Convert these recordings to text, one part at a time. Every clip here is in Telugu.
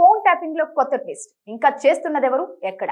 ఫోన్ ట్యాపింగ్లో కొత్త ట్విస్ట్. ఇంకా చేస్తున్నదెవరు? ఎక్కడ.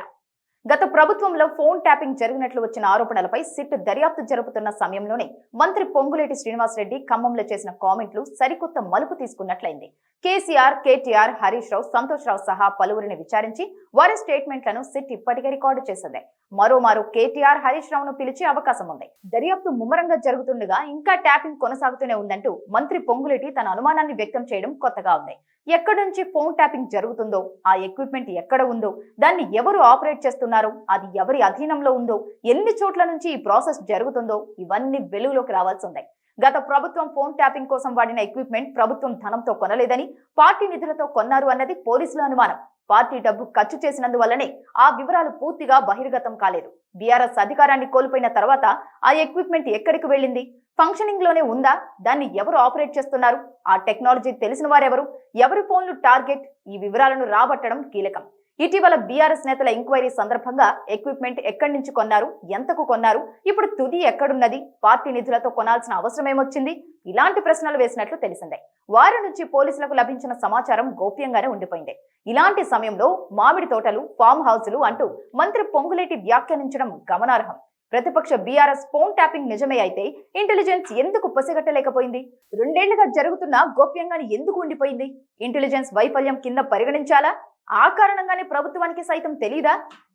గత ప్రభుత్వంలో ఫోన్ ట్యాపింగ్ జరిగినట్లు వచ్చిన ఆరోపణలపై సిట్ దర్యాప్తు జరుపుతున్న సమయంలోనే మంత్రి పొంగులేటి శ్రీనివాసరెడ్డి ఖమ్మంలో చేసిన కామెంట్లు సరికొత్త మలుపు తీసుకున్నట్లయింది. కేసీఆర్ కేటీఆర్ హరీష్ రావు సంతోష్ రావు సహా పలువురిని విచారించి వారి స్టేట్మెంట్లను సిట్ ఇప్పటికే రికార్డు చేసింది. మరోమారు కేటీఆర్ హరీష్ రావును పిలిచే అవకాశం ఉంది. దర్యాప్తు ముమ్మరంగా జరుగుతుండగా ఇంకా ట్యాపింగ్ కొనసాగుతూనే ఉందంటూ మంత్రి పొంగులేటి తన అనుమానాన్ని వ్యక్తం చేయడం కొత్తగా ఉంది. ఎక్కడి నుంచి ఫోన్ ట్యాపింగ్ జరుగుతుందో ఆ ఎక్విప్మెంట్ ఎక్కడ ఉందో దాన్ని ఎవరు ఆపరేట్ చేస్తున్నారో? అది ఎవరి అధీనంలో ఉందో? ఎన్ని చోట్ల నుంచి ఈ ప్రాసెస్ జరుగుతుందో? ఇవన్నీ వెలుగులోకి రావాల్సి ఉంది గత ప్రభుత్వం ఫోన్ ట్యాపింగ్ కోసం వాడిన ఎక్విప్మెంట్ ప్రభుత్వం ధనంతో కొనలేదని పార్టీ నిధులతో కొన్నారు అన్నది పోలీసుల అనుమానం. పార్టీ డబ్బు ఖర్చు చేసినందువల్లనే ఆ వివరాలు పూర్తిగా బహిర్గతం కాలేదు. బీఆర్ఎస్ అధికారాన్ని కోల్పోయిన తర్వాత ఆ ఎక్విప్మెంట్ ఎక్కడికి వెళ్ళింది? ఫంక్షనింగ్లోనే ఉందా? దాన్ని ఎవరు ఆపరేట్ చేస్తున్నారు? ఆ టెక్నాలజీ తెలిసిన వారెవరు? ఎవరి ఫోన్లు టార్గెట్? ఈ వివరాలను రాబట్టడం కీలకం. ఇటీవల బీఆర్ఎస్ నేతల ఎంక్వైరీ సందర్భంగా ఎక్విప్మెంట్ ఎక్కడి నుంచి కొన్నారు? ఎంతకు కొన్నారు? ఇప్పుడు తుది ఎక్కడున్నది? పార్టీ నిధులతో కొనాల్సిన అవసరం ఏమొచ్చింది ఇలాంటి ప్రశ్నలు వేసినట్లు తెలిసిందే. వారి నుంచి పోలీసులకు లభించిన సమాచారం గోప్యంగానే ఉండిపోయింది. ఇలాంటి సమయంలో మామిడి తోటలు ఫామ్ హౌసులు అంటూ మంత్రి పొంగులేటి వ్యాఖ్యానించడం గమనార్హం. ప్రతిపక్ష బీఆర్ఎస్ ఫోన్ ట్యాపింగ్ నిజమే అయితే ఇంటెలిజెన్స్ ఎందుకు పసిగట్టలేకపోయింది? రెండేళ్ళుగా జరుగుతున్న గోప్యంగానే ఎందుకు ఉండిపోయింది? ఇంటెలిజెన్స్ వైఫల్యం కింద పరిగణించాలా? ఆ కారణంగానే ప్రభుత్వానికి సైతం తెలీదా?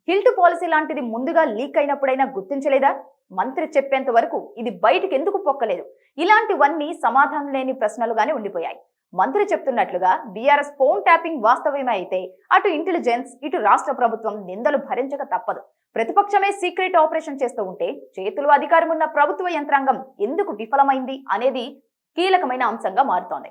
హిల్ట్ పాలసీ లాంటిది ముందుగా లీక్ అయినప్పుడైనా గుర్తించలేదా? మంత్రి చెప్పేంత వరకు ఇది బయటికి ఎందుకు పొక్కలేదు? ఇలాంటివన్నీ సమాధానం లేని ప్రశ్నలుగానే ఉండిపోయాయి. మంత్రి చెప్తున్నట్లుగా బీఆర్ఎస్ ఫోన్ ట్యాపింగ్ వాస్తవమే అయితే అటు ఇంటెలిజెన్స్ ఇటు రాష్ట్ర ప్రభుత్వం నిందలు భరించక తప్పదు. ప్రతిపక్షమే సీక్రెట్ ఆపరేషన్ చేస్తూ ఉంటే చేతులు అధికారం ఉన్న ప్రభుత్వ యంత్రాంగం ఎందుకు విఫలమైంది అనేది కీలకమైన అంశంగా మారుతోంది.